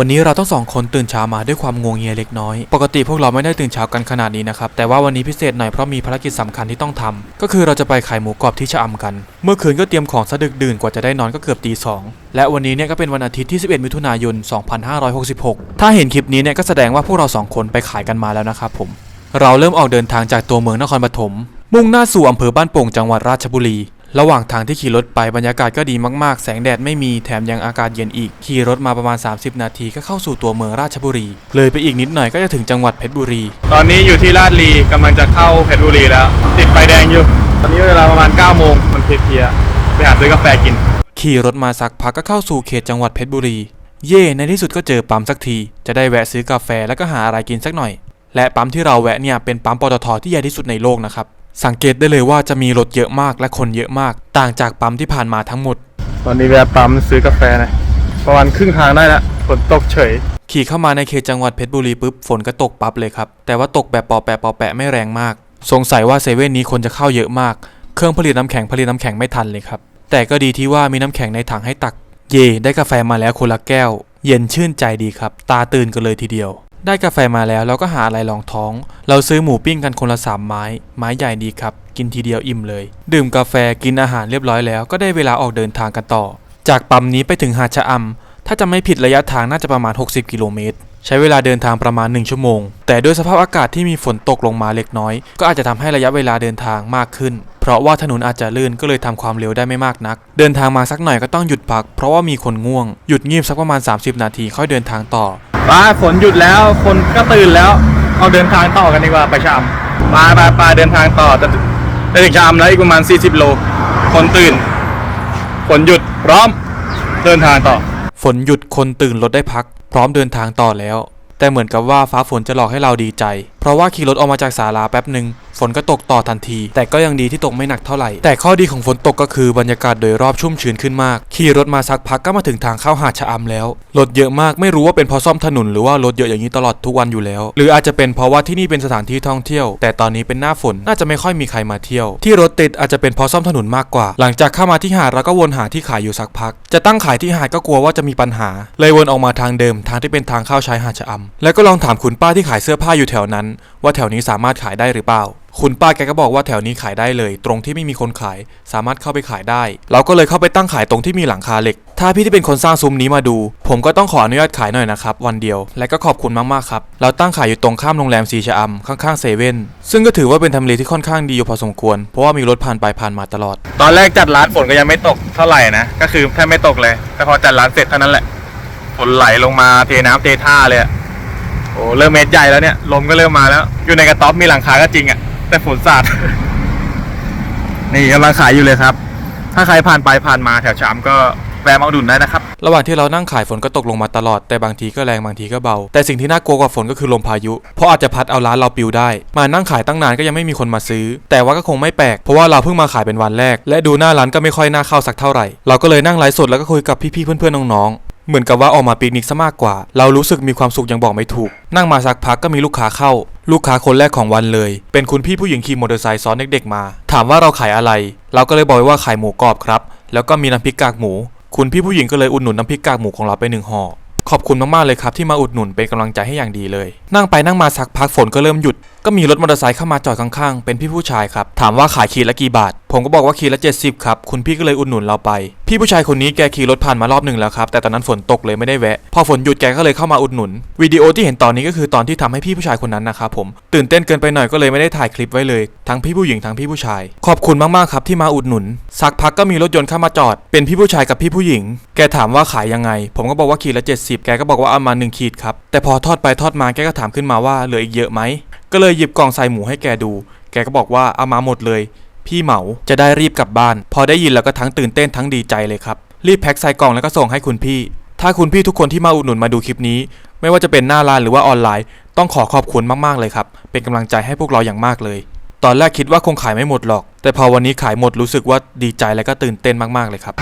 วันนี้เราทั้งสองคนตื่นเช้ามาด้วยความงงเงียเล็กน้อย ปกติพวกเราไม่ได้ตื่นเช้ากันขนาดนี้นะครับ แต่ว่าวันนี้พิเศษหน่อยเพราะมีภารกิจสำคัญที่ต้องทำก็คือเราจะไปขายหมูกรอบที่ชะอำกัน เมื่อคืนก็เตรียมของสะดึกดื่นกว่าจะได้นอนก็เกือบตีสองและวันนี้เนี่ยก็เป็นวันอาทิตย์ที่ 11 มิถุนายน 2566 ถ้าเห็นคลิปนี้เนี่ยก็แสดงว่าพวกเราสองคนไปขายกันมาแล้วนะครับผม เราเริ่มออกเดินทางจากตัวเมืองนครปฐมมุ่งหน้าสู่อำเภอบ้านโป่งจังหวัดราชบุรี ระหว่างทางที่ขี่รถไปบรรยากาศก็ดีมากๆ แสงแดดไม่มีแถมยังอากาศเย็นอีก ขี่รถมาประมาณ 30 นาทีก็เข้าสู่ตัวเมืองราชบุรี เลยไปอีกนิดหน่อยก็จะถึงจังหวัดเพชรบุรี ตอนนี้อยู่ที่ลาดลีกำลังจะเข้าเพชรบุรีแล้ว ติดไฟแดงอยู่ ตอนนี้เวลาประมาณ9โมงมันเพลียๆไปหาซื้อกาแฟกิน ขี่รถมาสักพักก็เข้าสู่เขตจังหวัดเพชรบุรี เย่ในที่สุดก็เจอปั๊มสักที จะได้แวะซื้อกาแฟแล้วก็หาอะไรกินสักหน่อย และปั๊มที่เราแวะเนี่ยเป็นปั๊มปตทที่ใหญ่ที่สุดในโลกนะครับ สังเกตได้เลยว่าจะมีรถเยอะมากและคนเยอะมาก ต่างจากปั๊มที่ผ่านมาทั้งหมด ตอนนี้แวะปั๊มซื้อกาแฟหนะประมาณครึ่งทางได้แล้วฝนตกเฉย ขี่เข้ามาในเขตจังหวัดเพชรบุรีปุ๊บฝนก็ตกปั๊บเลยครับ แต่ว่าตกแบบปอแปะปอแปะไม่แรงมาก สงสัยว่าเซเว่นนี้คนจะเข้าเยอะมาก เครื่องผลิตน้ำแข็งผลิตน้ำแข็งไม่ทันเลยครับ แต่ก็ดีที่ว่ามีน้ำแข็งในถังให้ตัก เย่ได้กาแฟมาแล้วคนละแก้ว เย็นชื่นใจดีครับ ตาตื่นกันเลยทีเดียว ได้กาแฟมาแล้วเราก็หาอะไรรองท้อง เราซื้อหมูปิ้งกันคนละสามไม้ ไม้ใหญ่ดีครับ กินทีเดียวอิ่มเลย ดื่มกาแฟกินอาหารเรียบร้อยแล้วก็ได้เวลาออกเดินทางกันต่อ จากปั๊มนี้ไปถึงหาดชะอำถ้าจะไม่ผิดระยะทางน่าจะประมาณ 60 กิโลเมตร ใช้เวลาเดินทางประมาณ 1 ชั่วโมง แต่ด้วยสภาพอากาศที่มีฝนตกลงมาเล็กน้อย ก็อาจจะทำให้ระยะเวลาเดินทางมากขึ้น ราะว่าถนนอาจจะลื่นก็เลยทำความเร็วได้ไม่มากนัก เดินทางมาสักหน่อยก็ต้องหยุดพัก เพราะว่ามีคนง่วง หยุดงีบสักประมาณ 30 นาทีค่อยเดินทางต่อป้าฝนหยุดแล้วคนก็ตื่นแล้วเอาเดินทางต่อกันดีกว่าไปชะอำปาปาปาเดินทางต่อจะจะถึงชะอำแล้วอีกประมาณ 40 โล คนตื่น ฝนหยุดพร้อม เดินทางต่อ ฝนหยุดคนตื่นรถได้พัก พร้อมเดินทางต่อแล้ว แต่เหมือนกับว่าฟ้าฝนจะหลอกให้เราดีใจเพราะว่าขี่รถออกมาจากศาลาแป๊บหนึ่งฝนก็ตกต่อทันที แต่ก็ยังดีที่ตกไม่หนักเท่าไหร่ แต่ข้อดีของฝนตกก็คือบรรยากาศโดยรอบชุ่มชื้นขึ้นมาก ขี่รถมาสักพักก็มาถึงทางเข้าหาดชะอำแล้ว รถเยอะมากไม่รู้ว่าเป็นเพราะซ่อมถนนหรือว่ารถเยอะอย่างนี้ตลอดทุกวันอยู่แล้ว หรืออาจจะเป็นเพราะว่าที่นี่เป็นสถานที่ท่องเที่ยว แต่ตอนนี้เป็นหน้าฝนน่าจะไม่ค่อยมีใครมาเที่ยว ที่รถติดอาจจะเป็นเพราะซ่อมถนนมากกว่า หลังจากเข้ามาที่หาดเราก็วนหาที่ขายอยู่สักพัก จะตั้งขายที่หาดก็กลัวว่าจะมีปัญหา เลยวนออกมาทางเดิมทางที่เป็นทางเข้าชายหาดชะอำแล้วก็ลองถามคุณป้าที่ขายเสื้อผ้าอยู่แถวนั้นว่าแถวนี้สามารถขายได้หรือเปล่า คุณป้าแกก็บอกว่าแถวนี้ขายได้เลย ตรงที่ไม่มีคนขาย สามารถเข้าไปขายได้ เราก็เลยเข้าไปตั้งขายตรงที่มีหลังคาเหล็ก ถ้าพี่ที่เป็นคนสร้างซุ้มนี้มาดู ผมก็ต้องขออนุญาตขายหน่อยนะครับวันเดียว และก็ขอบคุณมากๆครับ เราตั้งขายอยู่ตรงข้ามโรงแรมสีชะอำข้างๆเซเว่นซึ่งก็ถือว่าเป็นทำเลที่ค่อนข้างดีอยู่พอสมควร เพราะว่ามีรถผ่านไปผ่านมาตลอด ตอนแรกจัดร้านฝนก็ยังไม่ตกเท่าไหร่นะ ก็คือแทบไม่ตกเลย แต่พอจัดร้านเสร็จเท่านั้นแหละ ฝนไหลลงมาเทน้ำเทท่าเลยอะ อ้เริ่มเม็ดใหญ่แล้วเนี่ย ลมก็เริ่มมาแล้ว อยู่ในกระต๊อบมีหลังคาก็จริงอะแต่ฝนสาด นี่กำลังขายอยู่เลยครับ ถ้าใครผ่านไปผ่านมาแถวชามก็แวะมาอุดหนุนได้นะครับ ระหว่างที่เรานั่งขายฝนก็ตกลงมาตลอด แต่บางทีก็แรงบางทีก็เบา แต่สิ่งที่น่ากลัวกว่าฝนก็คือลมพายุ เพราะอาจจะพัดเอาร้านเราปิวได้ มานั่งขายตั้งนานก็ยังไม่มีคนมาซื้อ แต่ว่าก็คงไม่แปลก เพราะว่าเราเพิ่งมาขายเป็นวันแรก และดูหน้าร้านก็ไม่ค่อยน่าเข้าสักเท่าไหร่ เราก็เลยนั่งไลฟ์สดแล้วก็คุยกับพี่ๆเพื่อนๆน้องๆ เหมือนกับว่าออกมาปิกนิกซะมากกว่า เรารู้สึกมีความสุขยังบอกไม่ถูก นั่งมาสักพักก็มีลูกค้าเข้า ลูกค้าคนแรกของวันเลย เป็นคุณพี่ผู้หญิงขี่มอเตอร์ไซค์ซ้อนเด็กๆมา ถามว่าเราขายอะไร เราก็เลยบอกว่าขายหมูกรอบครับ แล้วก็มีน้ำพริกกากหมู คุณพี่ผู้หญิงก็เลยอุดหนุนน้ำพริกกากหมูของเราไปหนึ่งห่อขอบคุณมากๆเลยครับที่มาอุดหนุนเป็นกำลังใจให้อย่างดีเลย นั่งไปนั่งมาสักพักฝนก็เริ่มหยุด ก็มีรถมอเตอร์ไซค์เข้ามาจอดข้างๆ เป็นพี่ผู้ชายครับ ถามว่าขายขีดละกี่บาทผมก็บอกว่าขีดละ 70 ครับ คุณพี่ก็เลยอุดหนุนเราไป พี่ผู้ชายคนนี้แกขี่รถผ่านมารอบหนึ่งแล้วครับ แต่ตอนนั้นฝนตกเลยไม่ได้แวะ พอฝนหยุดแกก็เลยเข้ามาอุดหนุน วิดีโอที่เห็นตอนนี้ก็คือตอนที่ทำให้พี่ผู้ชายคนนั้นนะครับผม ตื่นเต้นเกินไปหน่อยก็เลยไม่ได้ถ่ายคลิปไว้เลย ทั้งพี่ผู้หญิงทั้งพี่ผู้ชาย ขอบคุณมากๆครับที่มาอุดหนุน สักพักก็มีรถยนต์เข้ามาจอด เป็นพี่ผู้ชายกับพี่ผู้หญิง แกถามว่าขายยังไง ผมก็บอกว่าขีดละ 70 แกก็บอกว่าเอามา1ขีดครับ แต่พอทอดไปทอดมาแกก็ถามขึ้นมาว่าเหลืออีกเยอะไหม ก็เลยหยิบกล่องใส่หมูให้แกดู แกก็บอกว่าเอามาหมดเลย พี่เหมาจะได้รีบกลับบ้าน พอได้ยินแล้วก็ทั้งตื่นเต้นทั้งดีใจเลยครับ รีบแพ็คใส่กล่องแล้วก็ส่งให้คุณพี่ ถ้าคุณพี่ทุกคนที่มาอุดหนุนมาดูคลิปนี้ ไม่ว่าจะเป็นหน้าร้านหรือว่าออนไลน์ ต้องขอขอบคุณมากๆเลยครับ เป็นกำลังใจให้พวกเราอย่างมากเลย ตอนแรกคิดว่าคงขายไม่หมดหรอก แต่พอวันนี้ขายหมดรู้สึกว่าดีใจและก็ตื่นเต้นมากๆเลยครับ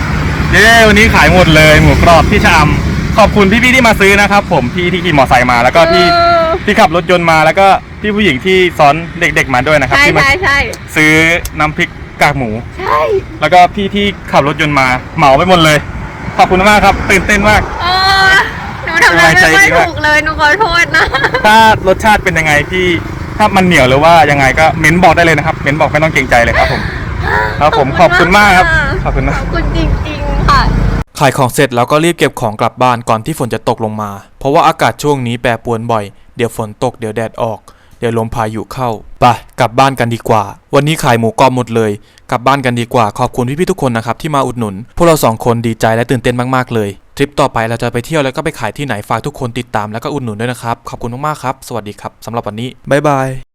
เย้วันนี้ขายหมดเลยหมูกรอบที่ชามขอบคุณพี่ๆที่มาซื้อนะครับ ผมพี่ที่ขี่มอเตอร์ไซค์มาแล้วก็พี่ที่ขับรถยนต์มาแล้วก็ พี่ผู้หญิงที่ซ้อนเด็กๆมาด้วยนะครับใช่ที่มาใช่ใช่ซื้อน้ำพริกกากหมู ใช่แล้วก็พี่ที่ขับรถยนต์มาเหมาไปหมดเลย ขอบคุณมากครับตื่นเต้นมาก เออหนูทำอะไรใจไม่ค่อยดีมากถูกเลยหนูขอโทษนะ ถ้ารสชาติเป็นยังไงที่ถ้ามันเหนียวหรือว่ายังไงก็เม้นบอกได้เลยนะครับ เม้นบอกไม่ต้องเกรงใจเลยครับผมครับผมขอบคุณมากครับขอบคุณขนะอบคุณจริงๆค่ะ ขายของเสร็จแล้วก็รีบเก็บของกลับบ้านก่อนที่ฝนจะตกลงมา เพราะว่าอากาศช่วงนี้แปรปรวนบ่อย เดี๋ยวฝนตกเดี๋ยวแดดออก เดี๋ยวลมพายุเข้าไปกลับบ้านกันดีกว่า วันนี้ขายหมูกรอบหมดเลย กลับบ้านกันดีกว่า ขอบคุณพี่ๆทุกคนนะครับที่มาอุดหนุน พวกเราสองคนดีใจและตื่นเต้นมากๆเลยทริปต่อไปเราจะไปเที่ยวแล้วก็ไปขายที่ไหนฝากทุกคนติดตามแล้วก็อุดหนุนด้วยนะครับ ขอบคุณมากๆครับ สวัสดีครับสำหรับวันนี้บ๊ายบาย